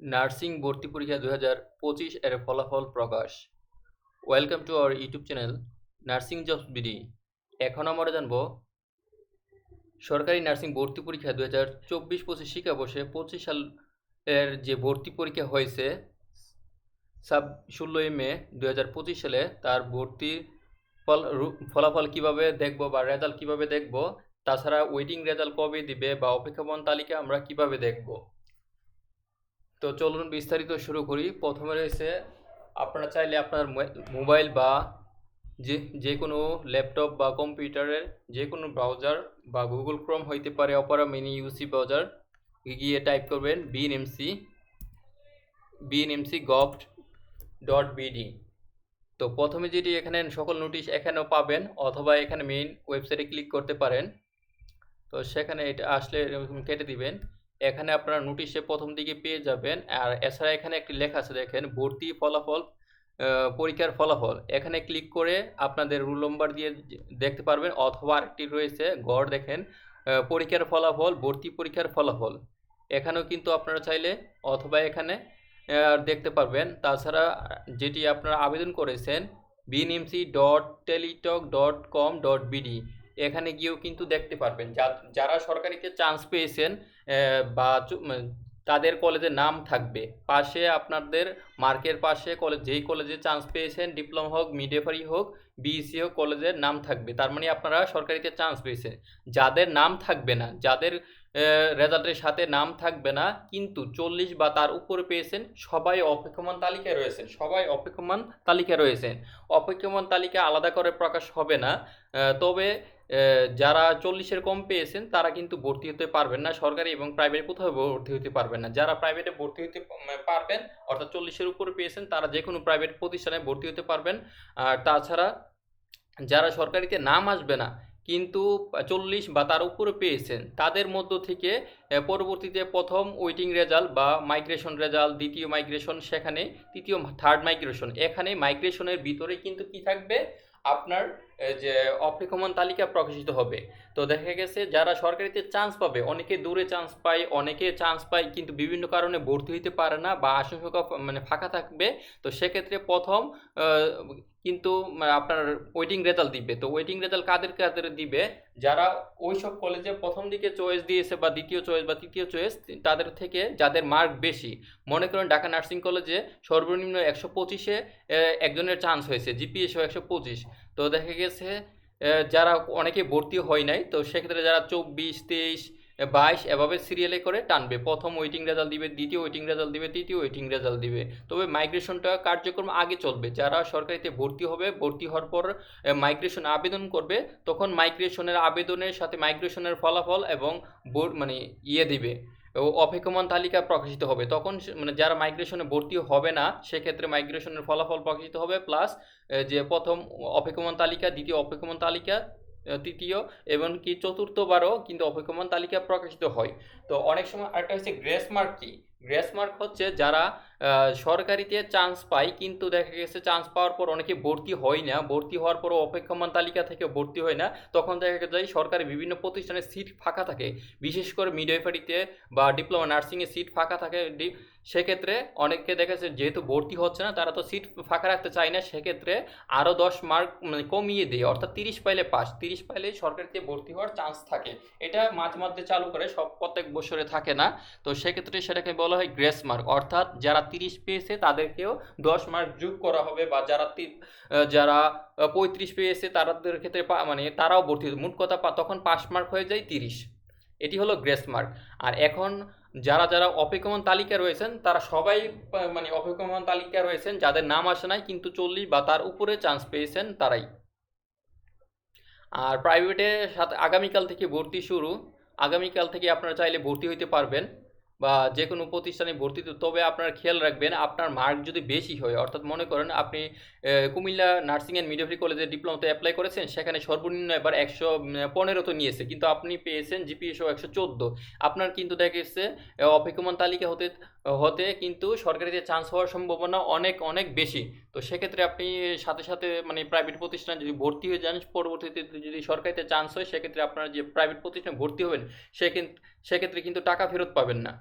Nursing ভর্তি পরীক্ষা দু হাজার পঁচিশ এর ফলাফল প্রকাশ। Welcome to our YouTube channel nursing jobs BD. এখন আমরা জানব, সরকারি নার্সিং ভর্তি পরীক্ষা দু হাজার চব্বিশ পঁচিশ শিক্ষাবর্ষে পঁচিশ সালের যে ভর্তি পরীক্ষা হয়েছে সাব ষোলোই মে দু হাজার পঁচিশ সালে, তার ভর্তি ফল, ফলাফল কীভাবে দেখব বা রেজাল্ট কীভাবে দেখব, তাছাড়া ওয়েটিং রেজাল্ট কবে দিবে বা অপেক্ষাপন তালিকা আমরা কীভাবে দেখব? তো চলুন বিস্তারিত শুরু করি। প্রথমে রয়েছে, আপনারা চাইলে আপনার মোবাইল বা যে যে কোনো ল্যাপটপ বা কম্পিউটারের যে কোনো ব্রাউজার বা গুগল ক্রোম হইতে পারে, অপারা মিনি ইউসি ব্রাউজার গিয়ে টাইপ করবেন BNMC BNMC gov dot BD. তো প্রথমে যেটি এখানে সকল নোটিশ এখানেও পাবেন অথবা এখানে মেইন ওয়েবসাইটে ক্লিক করতে পারেন। তো সেখানে এটা আসলে কেটে দিবেন। এখানে আপনারা নোটিশে প্রথম দিকে পেয়ে যাবেন। আর এছাড়া এখানে একটি লেখা আছে, দেখেন, ভর্তি ফলাফল পরীক্ষার ফলাফল। এখানে ক্লিক করে আপনাদের রুল নম্বর দিয়ে দেখতে পারবেন, অথবা আরেকটি রয়েছে, গড় দেখেন পরীক্ষার ফলাফল, ভর্তি পরীক্ষার ফলাফল। এখানেও কিন্তু আপনারা চাইলে, অথবা এখানে দেখতে পারবেন। তাছাড়া যেটি আপনারা আবেদন করেছেন BNMC dot Teletalk dot com dot BD এখানে গিয়েও কিন্তু দেখতে পারবেন। যারা সরকারিতে চান্স পেয়েছেন বা তাদের কলেজের নাম থাকবে। পাশে আপনাদের মার্কের পাশে কলেজ যেই কলেজে চান্স পেয়েছেন ডিপ্লোমা হোক মিডেফারি হোক বিএসসি হোক কলেজের নাম থাকবে। তার মানে আপনারা সরকারিতে চান্স পেয়েছেন। যাদের নাম থাকবে না, যাদের রেজাল্টের সাথে নাম থাকবে না, কিন্তু চল্লিশ বা তার উপরে পেয়েছেন, সবাই অপেক্ষমান তালিকায় রয়েছেন। সবাই অপেক্ষমান তালিকায় রয়েছেন। অপেক্ষমান তালিকা আলাদা করে প্রকাশ হবে না। তবে যারা চল্লিশের কম পেয়েছেন, তারা কিন্তু ভর্তি হতে পারবেন না সরকারি এবং প্রাইভেট কোথাও ভর্তি হতে পারবেন না। যারা প্রাইভেটে ভর্তি হতে পারবেন, অর্থাৎ চল্লিশের উপরে পেয়েছেন, তারা যে কোনো প্রাইভেট প্রতিষ্ঠানে ভর্তি হতে পারবেন। আর তাছাড়া যারা সরকারিতে নাম আসবে না, কিন্তু চল্লিশ বা তার উপরে পেয়েছেন, তাদের মধ্য থেকে পরবর্তীতে প্রথম ওয়েটিং রেজাল্ট বা মাইগ্রেশন রেজাল্ট দ্বিতীয় মাইগ্রেশন সেখানে, তৃতীয় থার্ড মাইগ্রেশন এখানে মাইগ্রেশনের ভিতরে কিন্তু কি থাকবে? আপনার যে অপেক্ষমান তালিকা প্রকাশিত হবে। তো দেখা গেছে যারা সরকারিতে চান্স পাবে, অনেকে দূরে চান্স পায়, অনেকে চান্স পায়, কিন্তু বিভিন্ন কারণে ভর্তি হতে পারে না বা আসন সংখ্যা মানে ফাঁকা থাকবে। তো সেক্ষেত্রে প্রথম কিন্তু আপনার ওয়েটিং রেজাল্ট দিবে। তো ওয়েটিং রেজাল্ট কাদের কাদের দিবে? যারা ওই সব কলেজে প্রথম দিকে চয়েস দিয়েছে বা দ্বিতীয় চয়েস বা তৃতীয় চয়েস তাদের থেকে যাদের মার্ক বেশি, মনে করেন ঢাকা নার্সিং কলেজে সর্বনিম্ন একশো পঁচিশে একজনের চান্স হয়েছে জিপিএ সহ একশো পঁচিশ। তো দেখা গেছে আহ, যারা অনেকে ভর্তি হয় নাই তো সেক্ষেত্রে যারা চব্বিশ তেইশ বাইশ এভাবে সিরিয়ালে করে টানবে। প্রথম ওয়েটিং রেজাল্ট দিবে দ্বিতীয় ওয়েটিং রেজাল্ট দিবে তৃতীয় ওয়েটিং রেজাল্ট দিবে। তবে মাইগ্রেশনটা কার্যক্রম আগে চলবে। যারা সরকারিতে ভর্তি হবে ভর্তি হওয়ার পর মাইগ্রেশন আবেদন করবে তখন মাইগ্রেশনের আবেদনের সাথে মাইগ্রেশনের ফলাফল এবং মানে ইয়ে দিবে। অপেক্ষমান তালিকা প্রকাশিত হবে। তখন মানে যারা মাইগ্রেশনে ভর্তি হবে না, সেক্ষেত্রে মাইগ্রেশনের ফলাফল প্রকাশিত হবে প্লাস যে প্রথম অপেক্ষমান তালিকা, দ্বিতীয় অপেক্ষমান তালিকা তৃতীয়, এবং কি চতুর্থবারও কিন্তু অপেক্ষমান তালিকা প্রকাশিত হয়। তো অনেক সময় আরেকটা হচ্ছে গ্রেস মার্ক কি? গ্রেস মার্ক হচ্ছে যারা সরকারিতে চান্স পায়, কিন্তু দেখা গেছে চান্স পাওয়ার পর অনেকে ভর্তি হয় না, ভর্তি হওয়ার পরও অপেক্ষমান তালিকা থেকে ভর্তি হয় না, তখন দেখা যায় সরকারি বিভিন্ন প্রতিষ্ঠানে সিট ফাঁকা থাকে, বিশেষ করে মিডওয়াইফারিতে বা ডিপ্লোমা নার্সিংয়ে সিট ফাঁকা থাকে সেক্ষেত্রে অনেকে দেখেছে যেহেতু ভর্তি হচ্ছে না, তারা তো সিট ফাঁকা রাখতে চায় না, সেক্ষেত্রে আরও দশ মার্ক মানে কমিয়ে দেয়, অর্থাৎ তিরিশ পাইলে পাস তিরিশ পাইলে সরকারিতে ভর্তি হওয়ার চান্স থাকে। এটা মাঝে মধ্যে চালু করে, সব প্রত্যেক বছরে থাকে না, তো সেক্ষেত্রে সেটাকে বলা হয় গ্রেস মার্ক। অর্থাৎ যারা তিরিশ পেয়েছে তাদেরকেও দশ মার্ক যোগ করা হবে বা যারা যারা পঁয়ত্রিশ পেয়েছে তাদের ক্ষেত্রে মানে তারাও ভর্তি। মোট কথা তখন পাস মার্ক হয়ে যায় তিরিশ। এটি হলো গ্রেস মার্ক। আর এখন যারা যারা অপেক্ষমান তালিকা রয়েছেন, তারা সবাই মানে অপেক্ষমান তালিকা রয়েছেন, যাদের নাম আসে নাই কিন্তু চল্লিশ বা তার উপরে চান্স পেয়েছেন তারাই। আর প্রাইভেটে সাথে আগামীকাল থেকে ভর্তি শুরু। আগামীকাল থেকে আপনারা চাইলে ভর্তি হইতে পারবেন। বা যে কোনো প্রতিষ্ঠানে ভর্তি তবে আপনার খেয়াল রাখবেন আপনার মার্ক যদি বেশি হয়, অর্থাৎ মনে করেন আপনি কুমিল্লা নার্সিং অ্যান্ড মিডওয়াইফারি কলেজে ডিপ্লোমাতে অ্যাপ্লাই করেছেন, সেখানে সর্বনিম্ন এবার একশো পনেরো তো নিয়েছে, কিন্তু আপনি পেয়েছেন জিপিএসও একশো চোদ্দ। আপনার কিন্তু দেখেছে অপেক্ষমান তালিকা হতে হতে কিন্তু সরকারিতে চান্স হওয়ার সম্ভাবনা অনেক অনেক বেশি। তো সেক্ষেত্রে আপনি সাথে সাথে মানে প্রাইভেট প্রতিষ্ঠানে যদি ভর্তি হয়ে যান, পরবর্তীতে যদি সরকারিতে চান্স হয়, সেক্ষেত্রে আপনার যে প্রাইভেট প্রতিষ্ঠানে ভর্তি হবেন সেক্ষেত্রে সেক্ষেত্রে কিন্তু টাকা ফেরত পাবেন না।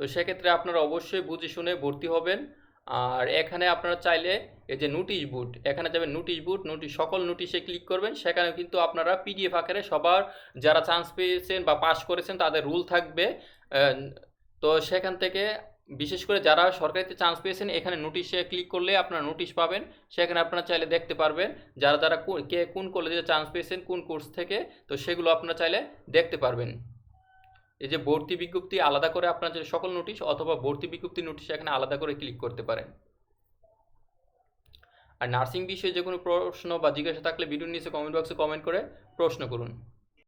তো সেক্ষেত্রে আপনারা অবশ্যই বুঝে শুনে ভর্তি হবেন। আর এখানে আপনারা চাইলে এই যে নোটিশ বুট এখানে যাবেন নোটিশ বুট নোটিশ সকল নোটিশে ক্লিক করবেন। সেখানে কিন্তু আপনারা পিডিএফ আকারে সবার যারা চান্স পেয়েছেন বা পাস করেছেন, তাদের রুল থাকবে। তো সেখান থেকে বিশেষ করে যারা সরকারিতে চান্স পেয়েছেন, এখানে নোটিশে ক্লিক করলে আপনারা নোটিশ পাবেন। সেখানে আপনারা চাইলে দেখতে পারবেন যারা যারা কো- কোন কলেজে চান্স পেয়েছেন, কোন কোর্স থেকে, তো সেগুলো আপনারা চাইলে দেখতে পারবেন। এই যে ভর্তি বিজ্ঞপ্তি আলাদা করে আপনার যে সকল নোটিশ অথবা ভর্তি বিজ্ঞপ্তি নোটিশ এখানে আলাদা করে ক্লিক করতে পারেন। আর নার্সিং বিষয়ে যে কোনো প্রশ্ন বা জিজ্ঞাসা থাকলে ভিডিওর নিচে কমেন্ট বক্সে কমেন্ট করে প্রশ্ন করুন।